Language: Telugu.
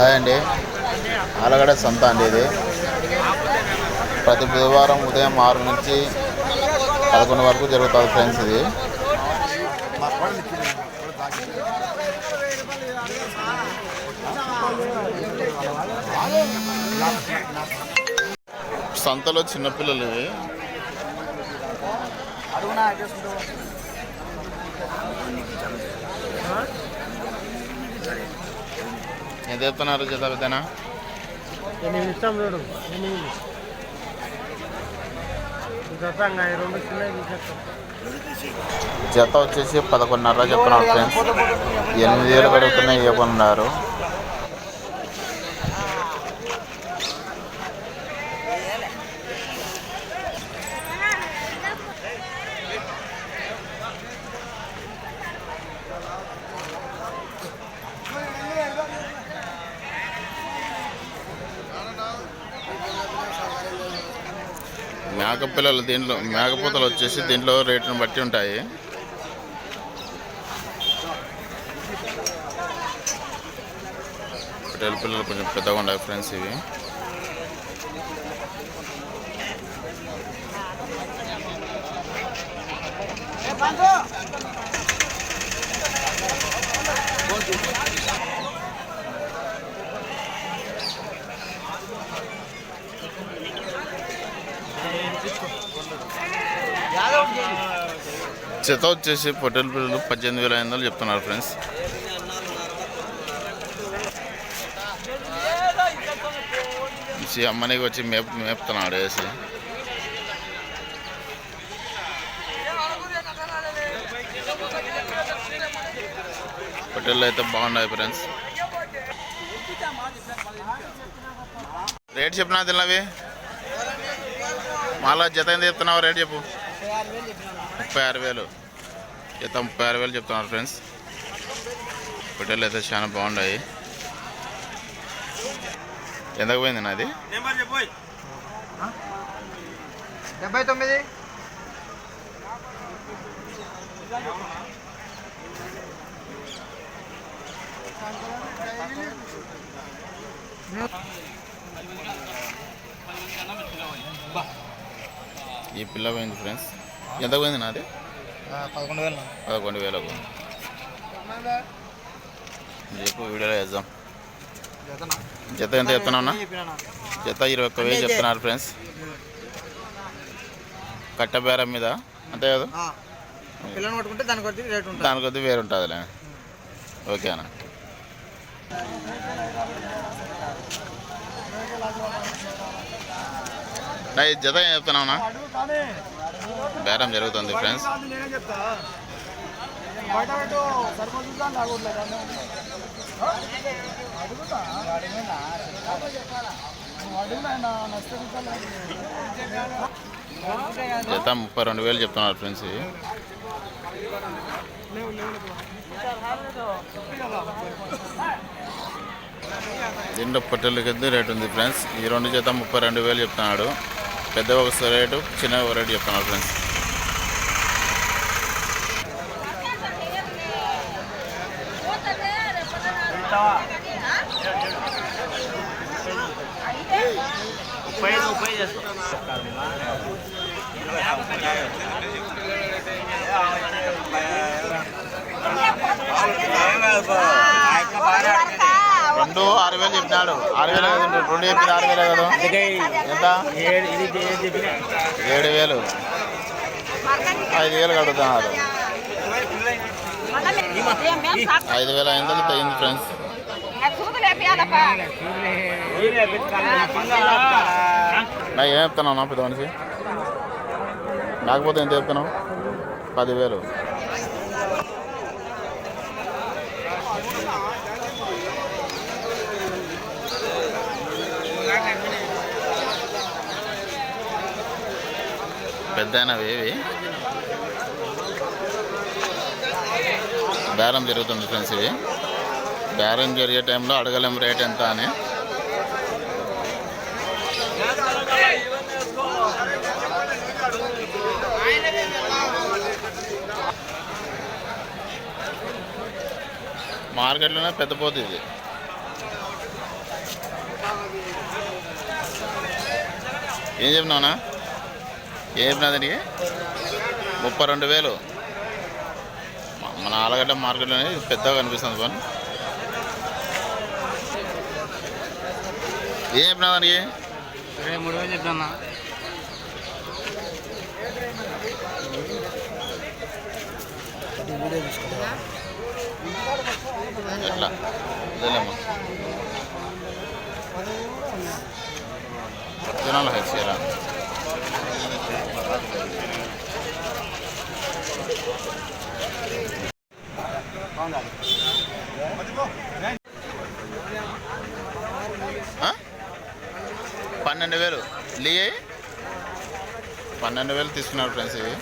హాయ్ అండి. ఆలగడ సంత అండి ఇది. ప్రతి బుధవారం ఉదయం ఆరు నుంచి పదకొండు వరకు జరుగుతుంది ఫ్రెండ్స్ ఇది. సంతలో చిన్నపిల్లలు ఇవి. ఎంత చెప్తున్నారు జత పెద్దనా ఎనిమిది చూడు ఎనిమిది జత వచ్చేసి పదకొండున్నర చెప్తున్నారు ఫ్రెండ్స్ ఎనిమిది వేలు కడుగుతున్నాయి ఇవ్వకున్నారు మేక పిల్లలు దీంట్లో మేకపోతలు వచ్చేసి దీంట్లో రేటును బట్టి ఉంటాయి. పొట్టేలు పిల్లలు కొంచెం పెద్దగా ఉన్నాయి ఫ్రెండ్స్ ఇవి. జత వచ్చేసి పొట్టెల పిల్లలు పద్దెనిమిది వేల ఐదు వందలు చెప్తున్నారు ఫ్రెండ్స్. ఈ అమ్మనికి వచ్చి మేపు మేపుతున్నాడు వేసి పొట్టెళ్ళు అయితే బాగున్నాయి ఫ్రెండ్స్. రేట్ చెప్పినా తిన్నవి. మళ్ళా జత ఎంత చెప్తున్నావు రేట్ చెప్పు? ముప్పై ఆరు వేలు. జత ముప్పై ఆరు వేలు చెప్తున్నారు ఫ్రెండ్స్. పొట్టేళ్ళు అయితే చాలా బాగున్నాయి. ఎంతకు పోయింది నాది? డెబ్బై తొమ్మిది. ఈ పిల్ల పోయింది ఫ్రెండ్స్. ఎంతకు పోయింది నాది? పదకొండు వేలు పదకొండు వేలకు చెప్పు వీడియోలో వేద్దాం జత ఎంత చెప్తున్నావునా జత ఇరవై ఒక్క వేలు చెప్తున్నారు ఫ్రెండ్స్. కట్ట బేరం మీద అంతే కదా? పిల్లని పట్టుకుంటే రేట్ ఉంటుంది. దాని కొద్ది వేరు ఉంటుందిలే. ఓకే అన్న. జత ఏం చెప్తున్నావునా బేరం జరుగుతుంది ఫ్రెండ్స్ జత ముప్పై రెండు వేలు చెప్తున్నారు ఫ్రెండ్స్ దీంట్లో పొట్టెల కొద్ది ఉంది ఫ్రెండ్స్ ఈ రెండు జత ముప్పై రెండు వేలు చెప్తున్నాడు. పెద్ద ఒక రేటు చిన్న ఒక రేటు చెప్తున్నాడు ఫ్రెండ్స్ రెండు ఆరు వేలు చెప్పినాడు. ఆరు వేలు కదా రెండు చెప్పిన ఆరు వేలే కదా. ఎంత? ఏడు వేలు. ఐదు వేలు కడుగుతున్నారు ఐదు వేల ఐదు తగ్గింది ఫ్రెండ్స్? నా ఏం చెప్తున్నావు నా పెద్ద మనిషి? లేకపోతే ఎంత చెప్తున్నావు? పదివేలు. పెద్దనవేవి బేరం జరుగుతుంది ఫ్రెండ్స్ ఇవి. బేరం జరిగే టైంలో అడగలేం రేట్ ఎంత అని. మార్కెట్లోనే పెద్ద పోతు ఇది. ఏం చెప్పినావునా ఏం ముప్పై రెండు వేలు. మన ఆలగడ్డ మార్కెట్లోనే ఇది పెద్దగా కనిపిస్తుంది పని ఏం చెప్పినా దానికి మూడు వేలు ఎట్లా? ఇదేలేమ్మా. ఒరిజినల్ హెచ్సీరా ఆ? పన్నెండు వేలు. లీ పన్నెండు వేలు తీసుకున్నారు ఫ్రెండ్స్ ఇవి.